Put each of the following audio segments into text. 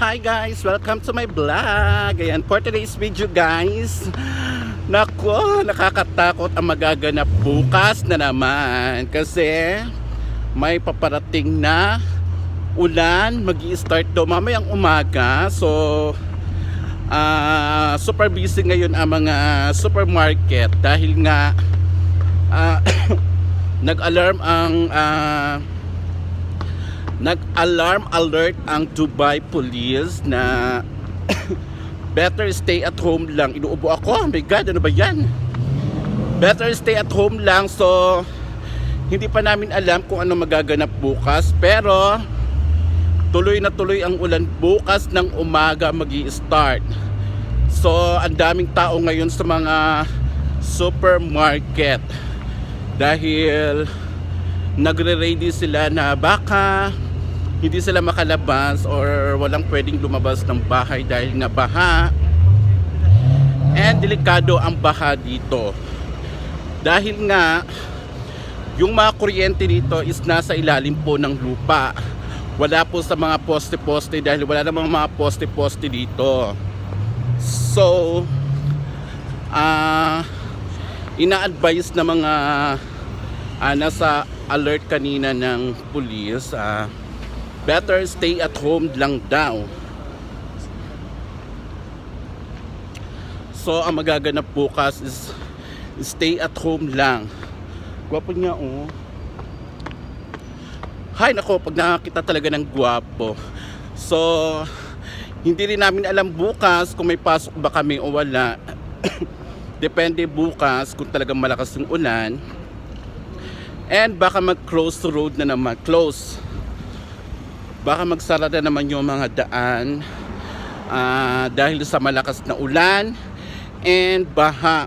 Hi guys! Welcome to my vlog! Ayan, for today's video guys, Nako, nakakatakot ang magaganap bukas na naman kasi may paparating na ulan, mag start daw mamayang umaga. So, ah super busy ngayon ang mga supermarket dahil nga ah, nag-alarm ang ah, nag-alarm alert ang Dubai Police na better stay at home lang. Inuubo ako. Oh my God, ano ba yan? Better stay at home lang. So, hindi pa namin alam kung ano magaganap bukas. Pero, tuloy na tuloy ang ulan bukas ng umaga mag start So, ang daming tao ngayon sa mga supermarket. Dahil, nagre-ready sila na baka hindi sila makalabas or walang pwedeng lumabas ng bahay dahil nga baha. And delikado ang baha dito. Dahil nga yung mga kuryente dito is nasa ilalim po ng lupa. Wala po sa mga poste-poste dahil wala namang mga poste-poste dito. So ah ina-advise na mga ah, nasa alert kanina ng police ah, better stay at home lang daw. So ang magaganap bukas is stay at home lang. Gwapo niya oh. Hay nako, pag nakakita talaga ng gwapo. So hindi rin namin alam bukas kung may pasok ba kami o wala. Depende bukas kung talagang malakas yung ulan. And baka mag-close road na naman. Close baka magsara na naman yung mga daan ah, dahil sa malakas na ulan. And baha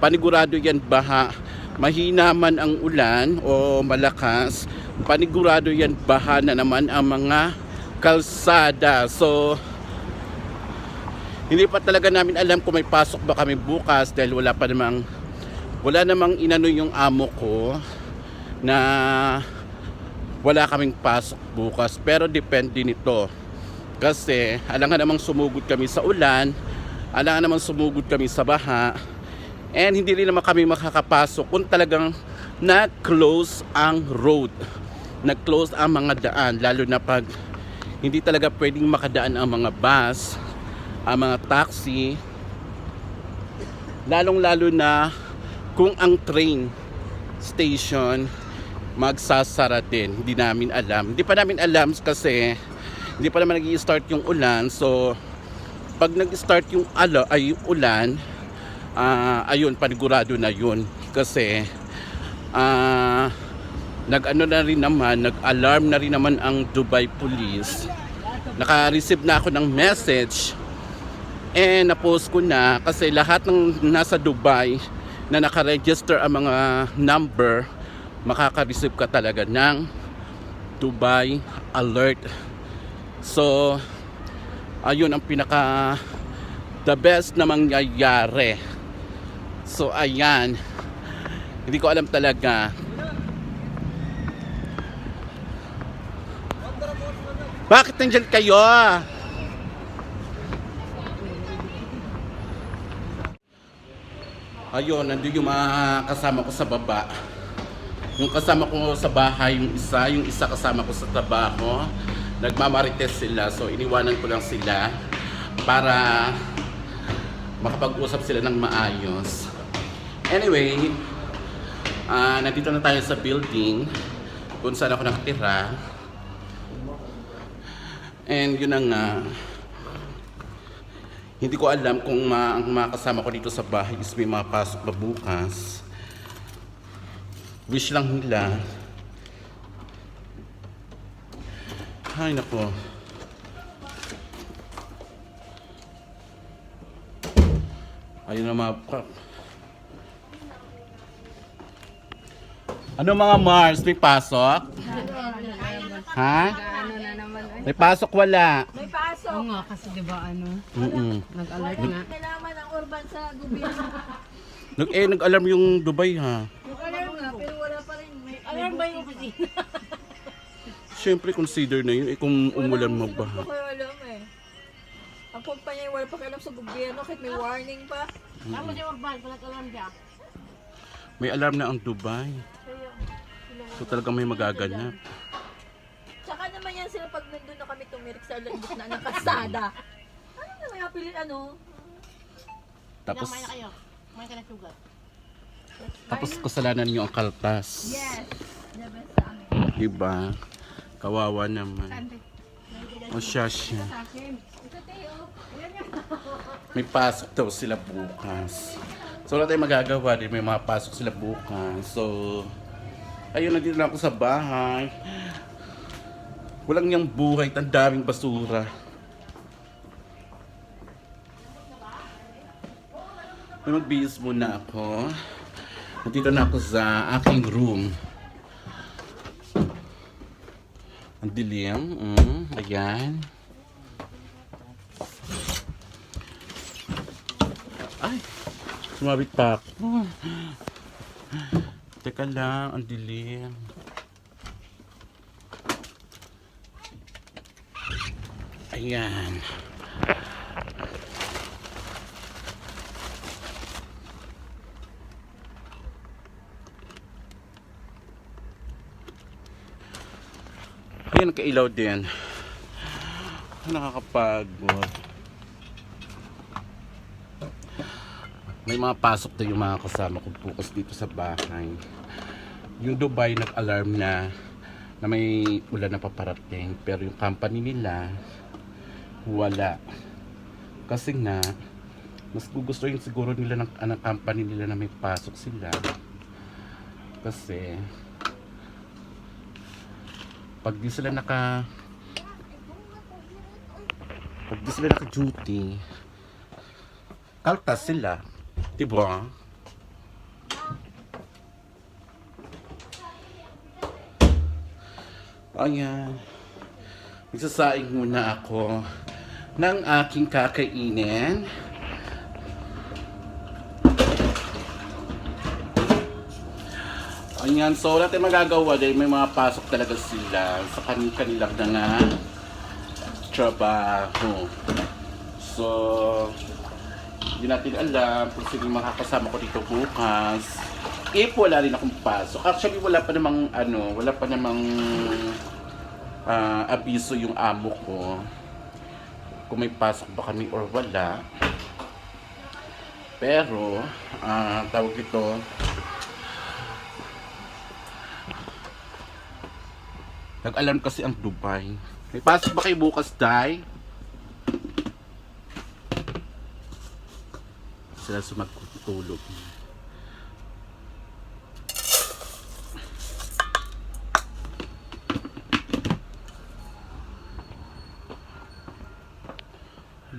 panigurado yan baha. Mahina man ang ulan o malakas panigurado yan baha na naman ang mga kalsada. So hindi pa talaga namin alam kung may pasok ba kami bukas dahil wala pa namang wala namang inano yung amo ko na wala kaming pasok bukas pero depende nito. Kasi alangan namang sumugod kami sa ulan alangan namang sumugod kami sa baha and hindi rin naman kami makakapasok kung talagang na-close ang road. Na-close ang mga daan lalo na pag hindi talaga pwedeng makadaan ang mga bus ang mga taxi. Lalong lalo na kung ang train station magsasara din. Hindi namin alam. Hindi pa namin alam kasi hindi pa naman nag-i-start yung ulan. So, pag nag-start yung alo, ay ulan, ah, ayun, panigurado na yun. Kasi, ah, nag-ano na rin naman, nag-alarm na rin naman ang Dubai Police. Naka-receive na ako ng message and na-post ko na kasi lahat ng nasa Dubai na naka-register ang mga number makaka-receive ka talaga ng Dubai Alert. So, ayun ang pinaka the best na mangyayari. So, ayan. Hindi ko alam talaga. Bakit nandyan kayo? Ayun, nandun yung mga kasama ko sa baba. Yung kasama ko sa bahay, yung isa, yung isa kasama ko sa trabaho, nagmamarites sila. So iniwanan ko lang sila para makapag-usap sila ng maayos. Anyway, ah nandito na tayo sa building kung saan ako nakatira. And yun na nga, hindi ko alam kung ma ang mga kasama ko dito sa bahay is may mapasok ba bukas wish lang nila. Ay, nako. Ayun na mga... Ano mga Mars? May pasok? Ha? Na naman. May pasok wala. May pasok. Oo nga, kasi di ba ano, Mm-mm. nag-alert nga. Kailangan ang urban sa gobyerno. Nag, eh, nag-alarm yung Dubai ha. Yung alarm nga, pero wala pa rin. May opisina? Siyempre consider na yun eh, kung umulan magbaha. Hindi ko kayo alam eh. Ang kumpanya wala pa kailam sa gobyerno kahit may warning pa. Tapos yung urban, palat alam siya. May alarm na ang Dubai. So talagang may magaganap. Tsaka naman yan sila pag nandun na kami tumirik sa gitna ng kasada. Ano na may apilin ano? Tapos Kumain na kayo. Kumain ka na sugar. tapos kasalanan niyo ang kaltas. Yes. Diba? Kawawa naman. O siya siya. May pasok daw sila bukas. So wala tayong magagawa din. May mga pasok sila bukas. So, ayun, nandito na ako sa bahay. Walang niyang buhay. Ang daming basura. May magbihis muna ako. Nandito na ako sa aking room. Ang dilim. Mm, ayan. Ay, sumabit pa ako. Teka lang, ang dilim. Ayan. Ayan, kailaw din. Nakakapagod. May mga pasok na yung mga kasama ko bukas dito sa bahay. Yung Dubai nag-alarm na na may ulan na paparating pero yung company nila wala. Kasi nga mas gugustuhin siguro nila ng, ng company nila na may pasok sila. Kasi pag di sila naka pag di sila naka duty kaltas sila Diba? Ayan. Nagsasaing muna ako ng aking kakainin. Ayan, so tayong magagawa dahil may mga pasok talaga sila sa kan- kanilang mga trabaho. So, hindi natin alam kung sino makakasama ko dito bukas. If wala rin akong pasok. Actually, wala pa namang ano, wala pa namang ah, abiso yung amo ko. Kung may pasok ba kami or wala. Pero, ah, tawag ito, Nag-alarm kasi ang Dubai. May pasok ba kayo bukas, Day? Sila sumagtulog.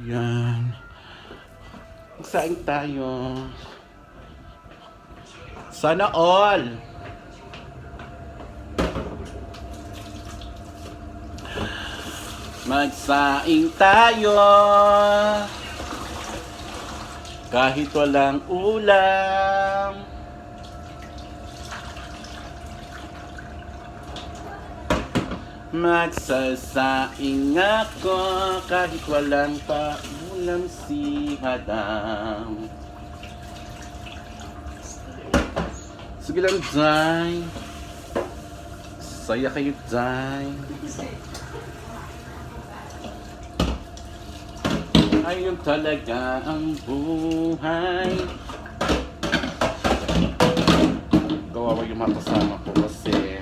Yan. Saan tayo? Sana all! Magsaing tayo kahit walang ulam. Magsasaing ako kahit walang paulam si Hadam. Sige lang, Jai. Saya kayo, Jai. Ayun talaga ang buhay. Kawawa yung mga kasama ko kasi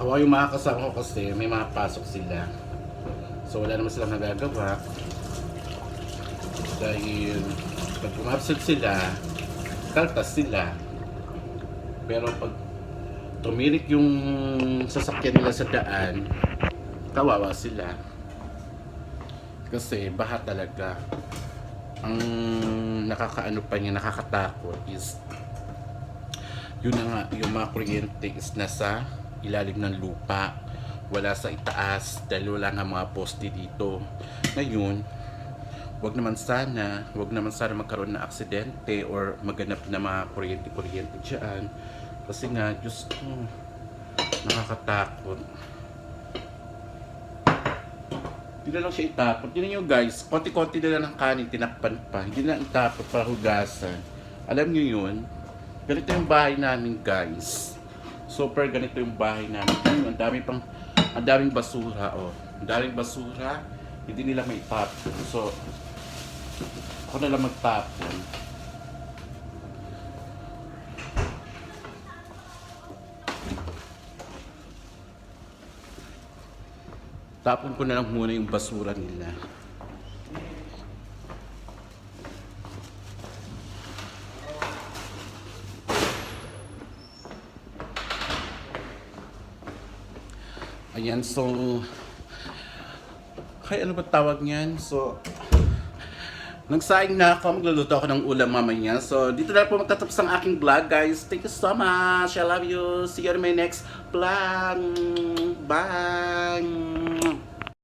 Kawawa yung mga ko kasi may mga sila. So wala naman silang nagagawa. Dahil pag umabsent sila, kaltas sila. Pero pag tumirik yung sasakyan nila sa daan, kawawa sila. Kasi baha talaga. Ang nakakaano pa niya, nakakatakot is yun na nga, yung mga kuryente is nasa ilalim ng lupa. Wala sa itaas dahil wala nga mga poste dito. Ngayon, wag naman sana, wag naman sana magkaroon ng aksidente or maganap na mga kuryente-kuryente dyan. Kasi nga, Diyos ko, nakakatakot. Hindi lang siya itapon. Tignan nyo guys, konti-konti na lang ng kanin, tinakpan pa. Hindi na itapon para hugasan. Alam nyo yun? Ganito yung bahay namin guys. Super ganito yung bahay namin. Ang dami pang, ang daming basura oh. Ang daming basura, hindi nila may tapon. So, ako na lang magtapon. Tapon ko na lang muna yung basura nila. Ayan, so... Kaya ano ba tawag niyan? So... Nagsaing na ako, magluluto ako ng ulam mamaya. So, dito na po magtatapos ang aking vlog, guys. Thank you so much. I love you. See you in my next vlog. Bye!